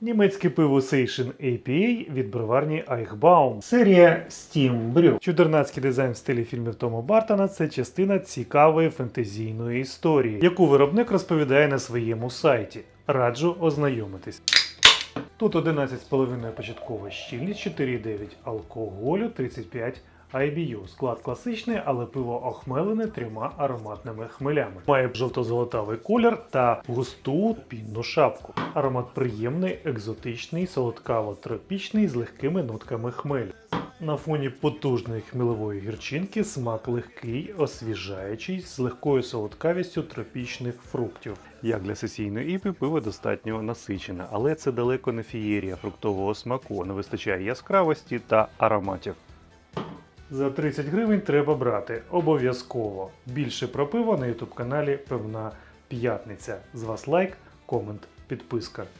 Німецьке пиво Seichen APA від броварні Eichbaum. Серія Steam Brew. Чудернацький дизайн в стилі фільмів Тома Бартона це частина цікавої фентезійної історії, яку виробник розповідає на своєму сайті. Раджу ознайомитись. Тут 11,5 початкова щільність, 4,9 алкоголю, 35 IBU. Склад класичний, але пиво охмелене трьома ароматними хмелями. Має жовто-золотавий колір та густу пінну шапку. Аромат приємний, екзотичний, солодкаво-тропічний з легкими нотками хмелю. На фоні потужної хмелевої гірчинки смак легкий, освіжаючий, з легкою солодкавістю тропічних фруктів. Як для сесійної іпи, пиво достатньо насичене, але це далеко не фієрія фруктового смаку, не вистачає яскравості та ароматів. За 30 гривень треба брати обов'язково. Більше про пиво на ютуб каналі Певна П'ятниця. З вас лайк, комент, підписка.